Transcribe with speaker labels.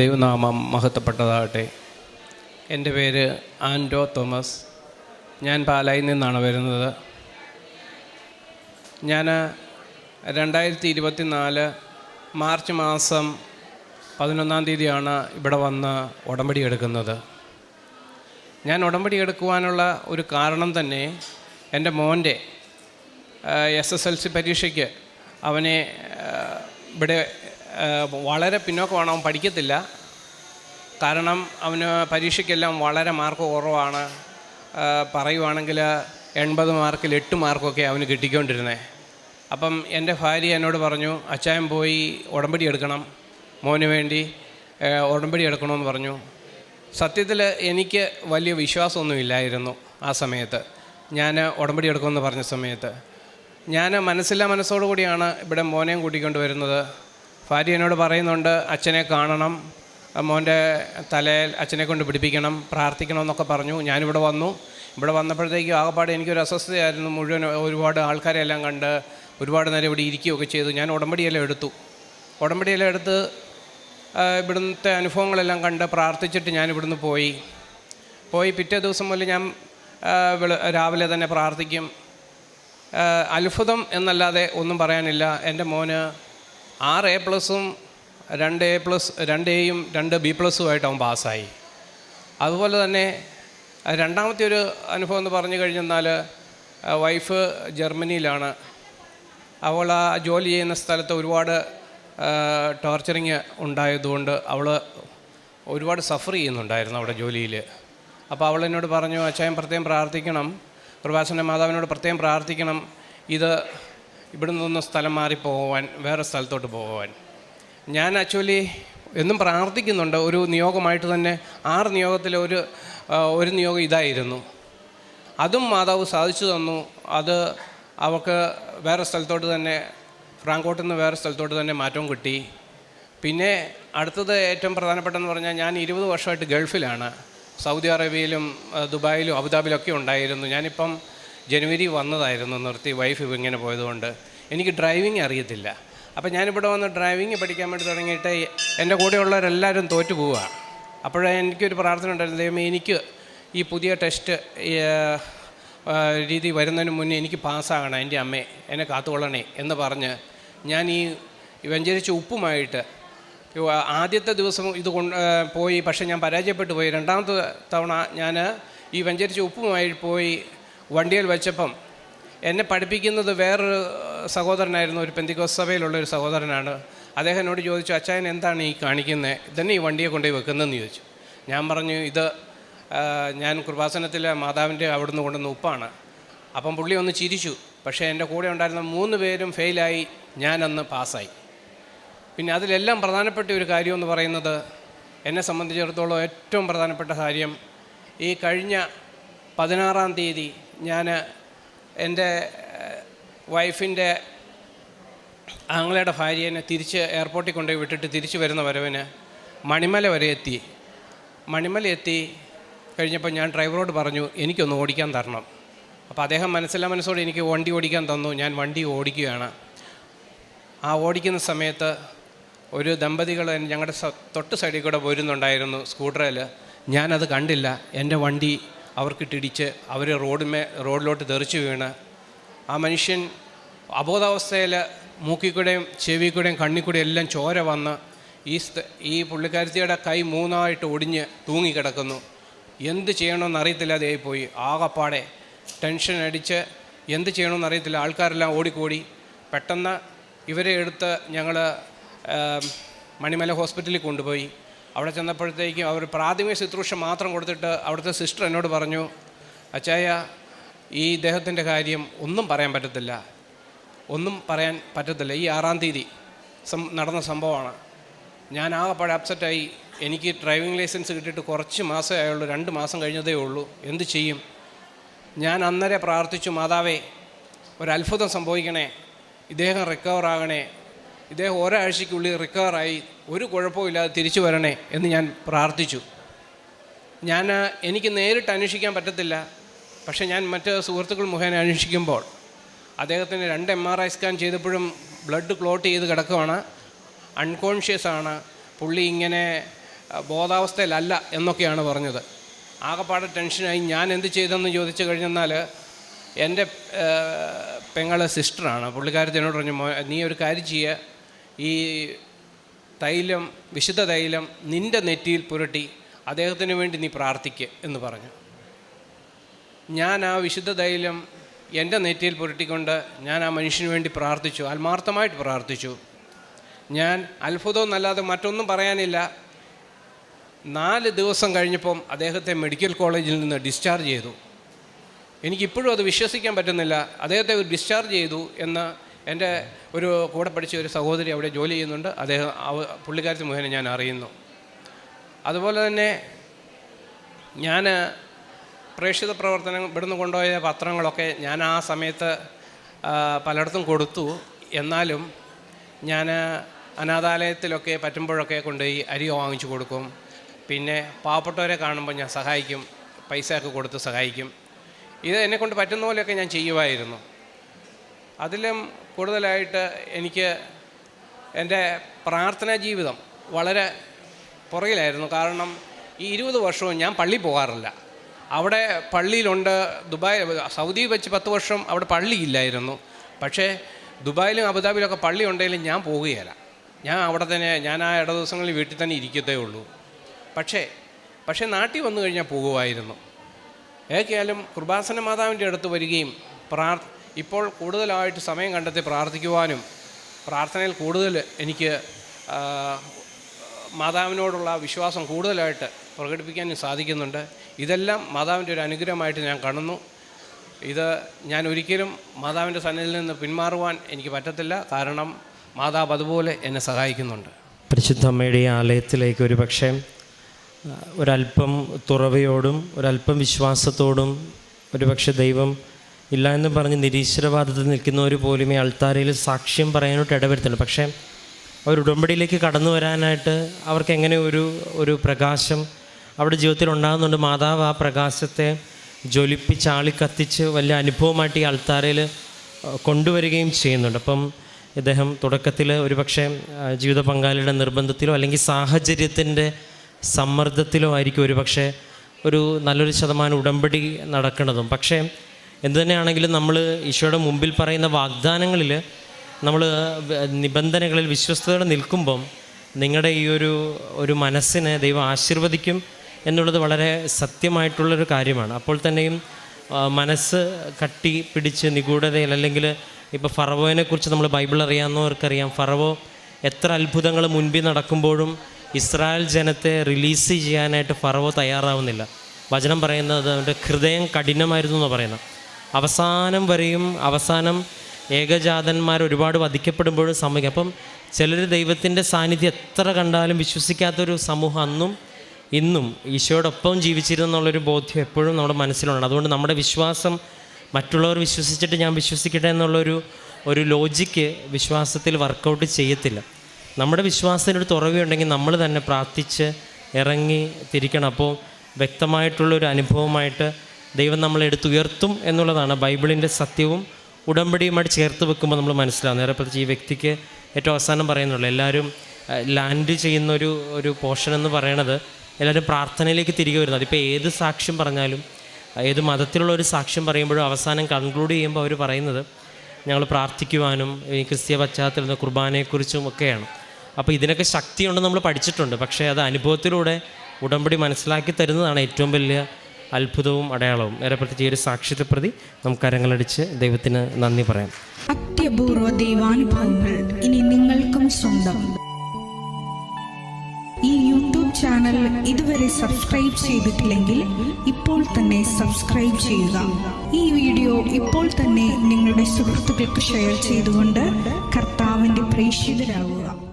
Speaker 1: ദൈവനാമം മഹത്വപ്പെട്ടതാകട്ടെ. എന്റെ പേര് ആൻഡോ തോമസ്. ഞാൻ പാലായിൽ നിന്നാണ് വരുന്നത്. ഞാൻ രണ്ടായിരത്തി ഇരുപത്തി നാല് മാർച്ച് മാസം പതിനൊന്നാം തീയതിയാണ് ഇവിടെ വന്ന് ഉടമ്പടി എടുക്കുന്നത്. ഞാൻ ഉടമ്പടി എടുക്കുവാനുള്ള ഒരു കാരണം തന്നെ എന്റെ മോന്റെ എസ് എസ് എൽ സി പരീക്ഷയ്ക്ക് അവനെ ഇവിടെ വളരെ പിന്നോക്കമാണ് അവൻ പഠിക്കത്തില്ല. കാരണം അവന് പരീക്ഷയ്ക്കെല്ലാം വളരെ മാർക്ക് കുറവാണ്. പറയുവാണെങ്കിൽ എൺപത് മാർക്കിൽ എട്ട് മാർക്കൊക്കെ അവന് കിട്ടിക്കൊണ്ടിരുന്നത് അപ്പം എന്റെ ഭാര്യ എന്നോട് പറഞ്ഞു അച്ചായൻ പോയി ഉടമ്പടി എടുക്കണം. മോന് വേണ്ടി ഉടമ്പടി എടുക്കണമെന്ന് പറഞ്ഞു. സത്യത്തിൽ എനിക്ക് വലിയ വിശ്വാസമൊന്നുമില്ലായിരുന്നു ആ സമയത്ത്. ഞാൻ ഉടമ്പടി എടുക്കുമെന്ന് പറഞ്ഞ സമയത്ത്. ഞാൻ മനസ്സില്ലാ മനസ്സോടു കൂടിയാണ് ഇവിടെ മോനെയും കൂട്ടിക്കൊണ്ട് വരുന്നത്. ഭാര്യ എന്നോട് പറയുന്നുണ്ട് അച്ഛനെ കാണണം മോന്റെ തലയിൽ അച്ഛനെ കൊണ്ട് പിടിപ്പിക്കണം പ്രാർത്ഥിക്കണം എന്നൊക്കെ പറഞ്ഞു. ഞാനിവിടെ വന്നു. ഇവിടെ വന്നപ്പോഴത്തേക്കും ആകപ്പാട് എനിക്കൊരു അസ്വസ്ഥതയായിരുന്നു. മുഴുവൻ ഒരുപാട് ആൾക്കാരെ എല്ലാം കണ്ട് ഒരുപാട് നേരം ഇവിടെ ഇരിക്കുകയൊക്കെ ചെയ്തു. ഞാൻ ഉടമ്പടിയെല്ലാം എടുത്തു. ഉടമ്പടിയെല്ലാം എടുത്ത് ഇവിടുത്തെ അനുഭവങ്ങളെല്ലാം കണ്ട് പ്രാർത്ഥിച്ചിട്ട് ഞാൻ ഇവിടുന്ന് പോയി. പോയി പിറ്റേ ദിവസം മുതൽ ഞാൻ രാവിലെ തന്നെ പ്രാർത്ഥിക്കും. അത്ഭുതം എന്നല്ലാതെ ഒന്നും പറയാനില്ല. എന്റെ മോന് ആറ് എ പ്ലസും രണ്ട് എ പ്ലസ് രണ്ട് എയും രണ്ട് ബി പ്ലസുമായിട്ട് അവൻ പാസ്സായി. അതുപോലെ തന്നെ രണ്ടാമത്തെ ഒരു അനുഭവം എന്ന് പറഞ്ഞു കഴിഞ്ഞെന്നാൽ വൈഫ് ജർമ്മനിയിലാണ്. അവൾ ആ ജോലി ചെയ്യുന്ന സ്ഥലത്ത് ഒരുപാട് ടോർച്ചറിങ് ഉണ്ടായതുകൊണ്ട് അവൾ ഒരുപാട് സഫർ ചെയ്യുന്നുണ്ടായിരുന്നു അവിടെ ജോലിയിൽ. അപ്പോൾ അവൾ എന്നോട് പറഞ്ഞു അച്ഛൻ പ്രത്യേകം പ്രാർത്ഥിക്കണം. പ്രഭാസന്റെ മാതാവിനോട് പ്രത്യേകം പ്രാർത്ഥിക്കണം. ഇത് ഇവിടെ നിന്നൊന്ന് സ്ഥലം മാറി പോകാൻ വേറെ സ്ഥലത്തോട്ട് പോകാൻ ഞാൻ ആക്ച്വലി എന്നും പ്രാർത്ഥിക്കുന്നുണ്ട്. ഒരു നിയോഗമായിട്ട് തന്നെ ആറ് നിയോഗത്തിലെ ഒരു ഒരു നിയോഗം ഇതായിരുന്നു. അതും മാതാവ് സാധിച്ചു തന്നു. അത് അവൾക്ക് വേറെ സ്ഥലത്തോട്ട് തന്നെ ഫ്രാങ്കോട്ടിൽ നിന്ന് വേറെ സ്ഥലത്തോട്ട് തന്നെ മാറ്റവും കിട്ടി. പിന്നെ അടുത്തത് ഏറ്റവും പ്രധാനപ്പെട്ടതെന്ന് പറഞ്ഞാൽ ഞാൻ ഇരുപത് വർഷമായിട്ട് ഗൾഫിലാണ്. സൗദി അറേബ്യയിലും ദുബായിലും അബുദാബിയിലൊക്കെ ഉണ്ടായിരുന്നു. ഞാനിപ്പം ജനുവരി വന്നതായിരുന്നു നിർത്തി വൈഫ് ഇങ്ങനെ പോയതുകൊണ്ട്. എനിക്ക് ഡ്രൈവിംഗ് അറിയത്തില്ല. അപ്പോൾ ഞാനിവിടെ വന്ന് ഡ്രൈവിംഗ് പഠിക്കാൻ വേണ്ടി തുടങ്ങിയിട്ട് എന്റെ കൂടെയുള്ളവരെല്ലാവരും തോറ്റു പോവുകയാണ് അപ്പോഴേ എനിക്കൊരു പ്രാർത്ഥന ഉണ്ടായിരുന്നു ദൈവമേ എനിക്ക് ഈ പുതിയ ടെസ്റ്റ് രീതി വരുന്നതിന് മുന്നേ എനിക്ക് പാസ്സാകണം എന്റെ അമ്മേ എന്നെ കാത്തുകൊള്ളണേ എന്ന് പറഞ്ഞ് ഞാൻ ഈ വ്യഞ്ചരിച്ച ഉപ്പുമായിട്ട് ആദ്യത്തെ ദിവസം ഇത് കൊണ്ട് പോയി. പക്ഷേ ഞാൻ പരാജയപ്പെട്ടു പോയി. രണ്ടാമത്തെ തവണ ഞാൻ ഈ വെഞ്ചരിച്ച ഉപ്പുമായി പോയി വണ്ടിയിൽ വെച്ചപ്പം എന്നെ പഠിപ്പിക്കുന്നത് വേറൊരു സഹോദരനായിരുന്നു ഒരു പെന്തിക്കോസ് സഭയിലുള്ള ഒരു സഹോദരനാണ്. അദ്ദേഹം എന്നോട് ചോദിച്ചു അച്ചായൻ എന്താണ് ഈ കാണിക്കുന്നത് ഇതന്നെ ഈ വണ്ടിയെ കൊണ്ടുപോയി വെക്കുന്നതെന്ന് ചോദിച്ചു. ഞാൻ പറഞ്ഞു ഇത് ഞാൻ കൃപാസനത്തിലെ മാതാവിന്റെ അവിടുന്ന് കൊണ്ടുവന്ന ഉപ്പാണ്. അപ്പം പുള്ളി ഒന്ന് ചിരിച്ചു. പക്ഷേ എന്റെ കൂടെ ഉണ്ടായിരുന്ന മൂന്ന് പേരും ഫെയിലായി. ഞാനന്ന് പാസ്സായി. പിന്നെ അതിലെല്ലാം പ്രധാനപ്പെട്ട ഒരു കാര്യമെന്ന് പറയുന്നത് എന്നെ സംബന്ധിച്ചിടത്തോളം ഏറ്റവും പ്രധാനപ്പെട്ട കാര്യം ഈ കഴിഞ്ഞ പതിനാറാം തീയതി ഞാൻ എന്റെ വൈഫിന്റെ ആങ്ങളയുടെ ഭാര്യേനെ തിരിച്ച് എയർപോർട്ടിൽ കൊണ്ടുപോയി വിട്ടിട്ട് തിരിച്ച് വരുന്ന വരവിന് മണിമല വരെ എത്തി. മണിമല എത്തി കഴിഞ്ഞപ്പോൾ ഞാൻ ഡ്രൈവറോട് പറഞ്ഞു എനിക്കൊന്ന് ഓടിക്കാൻ തരണം. അപ്പോൾ അദ്ദേഹം മനസ്സിലാ മനസ്സോടെ എനിക്ക് വണ്ടി ഓടിക്കാൻ തന്നു ഞാൻ വണ്ടി ഓടിക്കുകയാണ്. ആ ഓടിക്കുന്ന സമയത്ത് ഒരു ദമ്പതികൾ ഞങ്ങളുടെ തൊട്ട് സൈഡിൽ കൂടെ പോരുന്നുണ്ടായിരുന്നു സ്കൂട്ടറിൽ. ഞാനത് കണ്ടില്ല എന്റെ വണ്ടി അവർക്കിട്ടിടിച്ച് അവർ റോഡിമേ റോഡിലോട്ട് തെറിച്ച് വീണ്. ആ മനുഷ്യൻ അബോധാവസ്ഥയിൽ മൂക്കിക്കൂടെയും ചെവിക്കൂടെയും കണ്ണിക്കൂടെയും എല്ലാം ചോര വന്ന് ഈ ഈ പുള്ളിക്കാരത്തിയുടെ കൈ മൂന്നായിട്ട് ഒടിഞ്ഞ് തൂങ്ങിക്കിടക്കുന്നു. എന്ത് ചെയ്യണമെന്ന് അറിയത്തില്ലാതെ പോയി. ആകപ്പാടെ ടെൻഷൻ അടിച്ച് എന്ത് ചെയ്യണമെന്ന് അറിയത്തില്ല ആൾക്കാരെല്ലാം ഓടിക്കൂടി. പെട്ടെന്ന് ഇവരെ എടുത്ത് ഞങ്ങൾ മണിമല ഹോസ്പിറ്റലിൽ കൊണ്ടുപോയി. അവിടെ ചെന്നപ്പോഴത്തേക്കും അവർ പ്രാഥമിക ശുശ്രൂഷ മാത്രം കൊടുത്തിട്ട് അവിടുത്തെ സിസ്റ്റർ എന്നോട് പറഞ്ഞു അച്ചായ ഈ ഇദ്ദേഹത്തിന്റെ കാര്യം ഒന്നും പറയാൻ പറ്റത്തില്ല. ഒന്നും പറയാൻ പറ്റത്തില്ല. ഈ ആറാം തീയതി നടന്ന സംഭവമാണ്. ഞാൻ ആകെപ്പാടെ അപ്സെറ്റായി എനിക്ക് ഡ്രൈവിംഗ് ലൈസൻസ് കിട്ടിയിട്ട് കുറച്ച് മാസമേ ആയുള്ളൂ. രണ്ട് മാസം കഴിഞ്ഞതേ ഉള്ളൂ. എന്ത് ചെയ്യും? ഞാൻ അന്നേരെ പ്രാർത്ഥിച്ചു മാതാവേ ഒരത്ഭുതം സംഭവിക്കണേ. ഇദ്ദേഹം റിക്കവർ ആകണേ. ഇദ്ദേഹം ഒരാഴ്ചയ്ക്കുള്ളിൽ റിക്കവറായി. ഒരു കുഴപ്പമില്ലാതെ തിരിച്ചു വരണേ എന്ന് ഞാൻ പ്രാർത്ഥിച്ചു. ഞാൻ എനിക്ക് നേരിട്ട് അന്വേഷിക്കാൻ പറ്റത്തില്ല. പക്ഷേ ഞാൻ മറ്റ് സുഹൃത്തുക്കൾ മുഖേന അന്വേഷിക്കുമ്പോൾ അദ്ദേഹത്തിന് രണ്ട് എം ആർ ഐ സ്കാൻ ചെയ്തപ്പോഴും ബ്ലഡ് ക്ലോട്ട് ചെയ്ത് കിടക്കുവാണ്. അൺകോൺഷ്യസ് ആണ്. പുള്ളി ഇങ്ങനെ ബോധാവസ്ഥയിലല്ല എന്നൊക്കെയാണ് പറഞ്ഞത്. ആകെപ്പാടെ ടെൻഷനായി ഞാൻ എന്ത് ചെയ്തെന്ന് ചോദിച്ചു കഴിഞ്ഞെന്നാൽ എന്റെ പെങ്ങളെ സിസ്റ്ററാണ് പുള്ളിക്കാരത്തി എന്നോട് പറഞ്ഞു നീ ഒരു കാര്യം ചെയ്യുക ഈ തൈലം വിശുദ്ധ തൈലം നിന്റെ നെറ്റിയിൽ പുരട്ടി അദ്ദേഹത്തിന് വേണ്ടി നീ പ്രാർത്ഥിക്കുക എന്ന് പറഞ്ഞു. ഞാൻ ആ വിശുദ്ധ തൈലം എന്റെ നെറ്റിയിൽ പുരട്ടിക്കൊണ്ട് ഞാൻ ആ മനുഷ്യന് വേണ്ടി പ്രാർത്ഥിച്ചു ആത്മാർത്ഥമായിട്ട് പ്രാർത്ഥിച്ചു. ഞാൻ അത്ഭുതം എന്നല്ലാതെ മറ്റൊന്നും പറയാനില്ല. നാല് ദിവസം കഴിഞ്ഞപ്പം അദ്ദേഹത്തെ മെഡിക്കൽ കോളേജിൽ നിന്ന് ഡിസ്ചാർജ് ചെയ്തു. എനിക്കിപ്പോഴും അത് വിശ്വസിക്കാൻ പറ്റുന്നില്ല. അദ്ദേഹത്തെ ഡിസ്ചാർജ് ചെയ്തു എന്ന് എന്റെ ഒരു കൂടെ പഠിച്ച ഒരു സഹോദരി അവിടെ ജോലി ചെയ്യുന്നുണ്ട്. അദ്ദേഹം പുള്ളിക്കാരത്തി മുഖേന ഞാൻ അറിയുന്നു. അതുപോലെ തന്നെ ഞാൻ പ്രേക്ഷിത പ്രവർത്തനം ഇവിടുന്ന് കൊണ്ടുപോയ പത്രങ്ങളൊക്കെ ഞാൻ ആ സമയത്ത് പലയിടത്തും കൊടുത്തു. എന്നാലും ഞാൻ അനാഥാലയത്തിലൊക്കെ പറ്റുമ്പോഴൊക്കെ കൊണ്ടുപോയി അരി വാങ്ങിച്ചു കൊടുക്കും. പിന്നെ പാവപ്പെട്ടവരെ കാണുമ്പോൾ ഞാൻ സഹായിക്കും. പൈസയൊക്കെ കൊടുത്ത് സഹായിക്കും. ഇത് എന്നെക്കൊണ്ട് പറ്റുന്ന പോലെയൊക്കെ ഞാൻ ചെയ്യുമായിരുന്നു. അതിലും കൂടുതലായിട്ട് എനിക്ക് എന്റെ പ്രാർത്ഥനാ ജീവിതം വളരെ പുറകിലായിരുന്നു. കാരണം ഈ ഇരുപത് വർഷവും ഞാൻ പള്ളി പോകാറില്ല. അവിടെ പള്ളിയിലുണ്ട്. ദുബായ് സൗദി വെച്ച് പത്ത് വർഷം അവിടെ പള്ളിയില്ലായിരുന്നു പക്ഷേ ദുബായിലും അബുദാബിയിലൊക്കെ പള്ളി ഉണ്ടെങ്കിലും ഞാൻ പോവുകയില്ല. ഞാൻ അവിടെ തന്നെ ഞാൻ ആ ഇട ദിവസങ്ങളിൽ വീട്ടിൽ തന്നെ ഇരിക്കത്തേ ഉള്ളൂ. പക്ഷേ പക്ഷേ നാട്ടിൽ വന്നു കഴിഞ്ഞാൽ പോകുമായിരുന്നു. ഏതൊക്കെയാലും കൃപാസന മാതാവിന്റെ അടുത്ത് വരികയും പ്രാർ ഇപ്പോൾ കൂടുതലായിട്ട് സമയം കണ്ടെത്തി പ്രാർത്ഥിക്കുവാനും പ്രാർത്ഥനയിൽ കൂടുതൽ എനിക്ക് മാതാവിനോടുള്ള വിശ്വാസം കൂടുതലായിട്ട് പ്രകടിപ്പിക്കാനും സാധിക്കുന്നുണ്ട്. ഇതെല്ലാം മാതാവിന്റെ ഒരു അനുഗ്രഹമായിട്ട് ഞാൻ കാണുന്നു. ഇത് ഞാൻ ഒരിക്കലും മാതാവിന്റെ സന്നിധിയിൽ നിന്ന് പിന്മാറുവാൻ എനിക്ക് പറ്റത്തില്ല. കാരണം മാതാവ് അതുപോലെ എന്നെ സഹായിക്കുന്നുണ്ട്.
Speaker 2: പരിശുദ്ധ അമ്മയുടെ ഈ ആലയത്തിലേക്ക് ഒരു പക്ഷേ ഒരല്പം തുറവയോടും ഒരല്പം വിശ്വാസത്തോടും ഒരുപക്ഷെ ദൈവം ഇല്ല എന്ന് പറഞ്ഞ് നിരീശ്വരവാദത്തിൽ നിൽക്കുന്നവർ പോലും ഈ അൾത്താരയിൽ സാക്ഷ്യം പറയാനായിട്ട് ഇടവരുത്തുന്നുണ്ട് പക്ഷേ അവർ ഉടമ്പടിയിലേക്ക് കടന്നു വരാനായിട്ട് അവർക്ക് എങ്ങനെ ഒരു ഒരു പ്രകാശം അവിടെ ജീവിതത്തിൽ ഉണ്ടാകുന്നുണ്ട്? മാതാവ് ആ പ്രകാശത്തെ ജ്വലിപ്പിച്ച് ആളിക്കത്തിച്ച് വലിയ അനുഭവമായിട്ട് ഈ അൾത്താരയിൽ കൊണ്ടുവരികയും ചെയ്യുന്നുണ്ട്. അപ്പം ഇദ്ദേഹം തുടക്കത്തിൽ ഒരുപക്ഷെ പക്ഷേ ജീവിത പങ്കാളിയുടെ നിർബന്ധത്തിലോ അല്ലെങ്കിൽ സാഹചര്യത്തിന്റെ സമ്മർദ്ദത്തിലോ ആയിരിക്കും ഒരുപക്ഷെ ഒരു നല്ലൊരു ശതമാനം ഉടമ്പടി നടക്കുന്നതും. പക്ഷേ എന്തു തന്നെയാണെങ്കിലും നമ്മൾ ഈശോയുടെ മുമ്പിൽ പറയുന്ന വാഗ്ദാനങ്ങളിൽ നമ്മൾ നിബന്ധനകളിൽ വിശ്വസ്തയോടെ നിൽക്കുമ്പം നിങ്ങളുടെ ഈ ഒരു ഒരു മനസ്സിനെ ദൈവം ആശീർവദിക്കും എന്നുള്ളത് വളരെ സത്യമായിട്ടുള്ളൊരു കാര്യമാണ്. അപ്പോൾ തന്നെയും മനസ്സ് കട്ടി പിടിച്ച് നിഗൂഢതയിൽ അല്ലെങ്കിൽ ഇപ്പോൾ ഫറവോനെക്കുറിച്ച് നമ്മൾ ബൈബിൾ അറിയാവുന്നവർക്കറിയാം ഫറവോ എത്ര അത്ഭുതങ്ങൾ മുൻപിൽ നടക്കുമ്പോഴും ഇസ്രായേൽ ജനത്തെ റിലീസ് ചെയ്യാനായിട്ട് ഫറവോ തയ്യാറാവുന്നില്ല. വചനം പറയുന്നത് അവന്റെ ഹൃദയം കഠിനമായിരുന്നു എന്ന് പറയുന്നത്. അവസാനം വരെയും അവസാനം ഏകജാതന്മാർ ഒരുപാട് വധിക്കപ്പെടുമ്പോഴും സമയം അപ്പം ചിലർ ദൈവത്തിന്റെ സാന്നിധ്യം എത്ര കണ്ടാലും വിശ്വസിക്കാത്തൊരു സമൂഹം അന്നും ഇന്നും ഈശോടൊപ്പം ഈശോയോടൊപ്പം ജീവിച്ചിരുന്നുള്ളൊരു ബോധ്യം എപ്പോഴും നമ്മുടെ മനസ്സിലുണ്ട്. അതുകൊണ്ട് നമ്മുടെ വിശ്വാസം മറ്റുള്ളവർ വിശ്വസിച്ചിട്ട് ഞാൻ വിശ്വസിക്കട്ടെ എന്നുള്ളൊരു ഒരു ലോജിക്ക് വിശ്വാസത്തിൽ വർക്കൗട്ട് ചെയ്യത്തില്ല. നമ്മുടെ വിശ്വാസത്തിനൊരു തുറവിയുണ്ടെങ്കിൽ നമ്മൾ തന്നെ പ്രാർത്ഥിച്ച് ഇറങ്ങി തിരിക്കണം. അപ്പോൾ വ്യക്തമായിട്ടുള്ളൊരു അനുഭവമായിട്ട് ദൈവം നമ്മളെ എടുത്തുയർത്തും എന്നുള്ളതാണ്. ബൈബിളിന്റെ സത്യവും ഉടമ്പടിയുമായിട്ട് ചേർത്ത് വെക്കുമ്പോൾ നമ്മൾ മനസ്സിലാവും. നേരെ പ്രത്യേകിച്ച് ഈ വ്യക്തിക്ക് ഏറ്റവും അവസാനം പറയുന്നുള്ളൂ. എല്ലാവരും ലാൻഡ് ചെയ്യുന്ന ഒരു ഒരു പോർഷൻ എന്ന് പറയണത് എല്ലാവരും പ്രാർത്ഥനയിലേക്ക് തിരികെ വരുന്നത് അതിപ്പോൾ ഏത് സാക്ഷ്യം പറഞ്ഞാലും ഏത് മതത്തിലുള്ള ഒരു സാക്ഷ്യം പറയുമ്പോഴും അവസാനം കൺക്ലൂഡ് ചെയ്യുമ്പോൾ അവർ പറയുന്നത് ഞങ്ങൾ പ്രാർത്ഥിക്കുവാനും ഈ ക്രിസ്തീയ പശ്ചാത്തലത്തിൽ കുർബാനയെക്കുറിച്ചും ഒക്കെയാണ്. അപ്പോൾ ഇതിനൊക്കെ ശക്തിയുണ്ടെന്ന് നമ്മൾ പഠിച്ചിട്ടുണ്ട്. പക്ഷേ അത് അനുഭവത്തിലൂടെ ഉടമ്പടി മനസ്സിലാക്കി തരുന്നതാണ് ഏറ്റവും വലിയ അത്ഭുതവും അടയാളവും. നേരെ പ്രത്യേകിച്ച് ഒരു സാക്ഷ്യത്തെ പ്രതി നമുക്ക് കരങ്ങളടിച്ച് ദൈവത്തിന് നന്ദി പറയാം.
Speaker 3: അത്യപൂർവ ദൈവാനുഭവങ്ങൾ ഇനി നിങ്ങൾക്കും സ്വന്തം. ഈ യൂട്യൂബ് ചാനൽ ഇതുവരെ സബ്സ്ക്രൈബ് ചെയ്തിട്ടില്ലെങ്കിൽ ഇപ്പോൾ തന്നെ സബ്സ്ക്രൈബ് ചെയ്യുക. ഈ വീഡിയോ ഇപ്പോൾ തന്നെ നിങ്ങളുടെ സുഹൃത്തുക്കൾക്ക് ഷെയർ ചെയ്തുകൊണ്ട് കർത്താവിന്റെ പ്രേക്ഷിതരാകുക